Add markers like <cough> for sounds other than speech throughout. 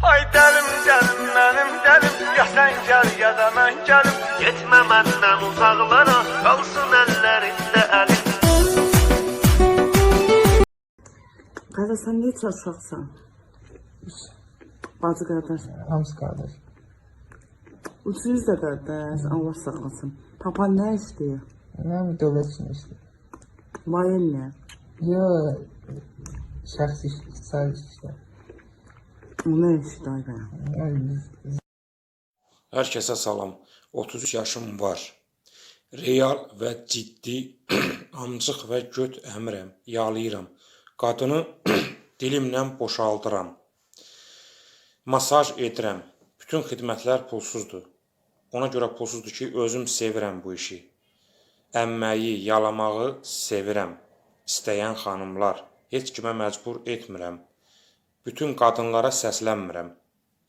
Ay dəlim dəlim mənim dəlim Ya sən gəl ya da mən gəlim Getmə məndən uzaqlara Qalsın əllərində əlim Qardaş sən neçə uşaqsan? Bacı qardaş. Hamısı qardaş. Üçünüz də qardaş. Allah saxlasın. Papan nə istəyir? Nə dövlət üçün işləyir. Mayın nə? Yox, şəxsi iş, ixtisari işlər. Hər kəsə salam. 33 yaşım var. Real və ciddi <clears throat> amcıq və göt əmirəm, yalayıram. Qadını <clears throat> dilimlə boşaldıram. Masaj edirəm. Bütün xidmətlər pulsuzdur. Ona görə pulsuzdur ki, özüm sevirəm bu işi. Əmməyi, yalamağı sevirəm. İstəyən xanımlar, heç kimə məcbur etmirəm. Bütün qadınlara səslənmirəm.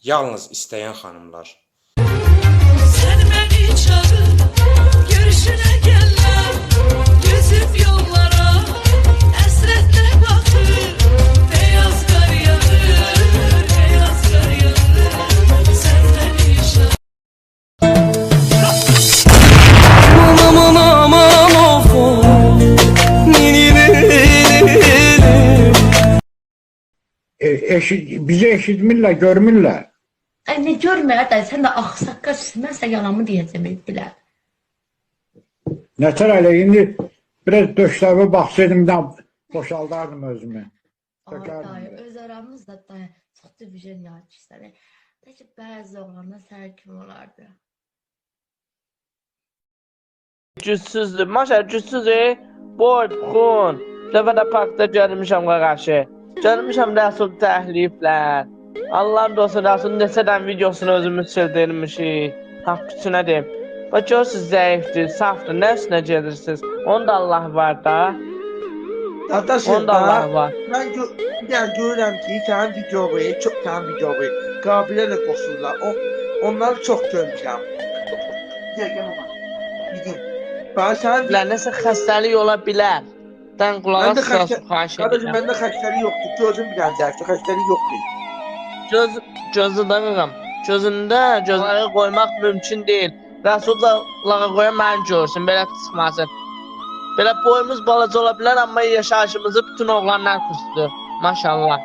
Yalnız istəyən xanımlar. Sen beni çağır, görüşüne eşit, bizi eşitmirlər, görmürlər. Ay ne görmüyor da sen de aksakkasın. Ben sana yalanımı diyeceğim ettiler. Nətər elə indi biraz döşləvə baxsaydım da boşaldardım özümü. Dayı öz aramızda dayı da bir yaratıcılar. De ki bazı oğlanlar sərkim olardı. Gücsüzdür. Maşa gücsüzdür. Boy, xun. Bir dəfə də parkda gəlmişəm qarşı. Gəlmişəm Rəsul təhliflər. Allahın dostu Rəsul neçə dən videosunu özümüz çəkdirmişik. Haqq üçünə deyim. Və görürsünüz zəifdir, safdır, nə üstünə gedirsiniz. Onun da Allah var da. Qardaşım, Onun da Allah var. mən gö bir dənə görürəm ki, sənin videoyu, çox sənin videoyu qabilə də qoşurlar. O, onları çox görmüşəm. Dəqiqə baba. Bizim. Ben sənin Bilər, nəsə xəstəlik ola bilər. Allah'tan kulağa Bende kaç sığasın tane, haşa. kardeşim bende kaç tane yoktu. Çözüm bir tane dersi. Kaç tane yoktu. Çöz, çözü dağım. Çözünde çözleri koymak mümkün değil. Resullara koyamayan çözsün. Böyle sıkmasın. Böyle boyumuz balaca olabilir ama yaşayışımızı bütün oğlanlar kustu. Maşallah.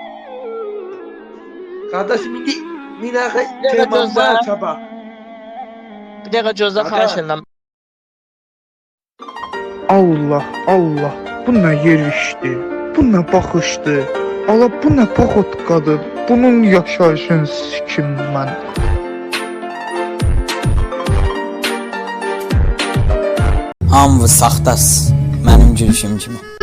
Kardeşim indi minaka dakika, çözler. temamda çaba. Bir dakika çözde Aga. Allah Allah. Bu nə yerişdi bu nə baxışdı ala bu nə paxotqadır bunun yaşayışını sikim mən Hamı saxtas mənim gülüşüm kimi.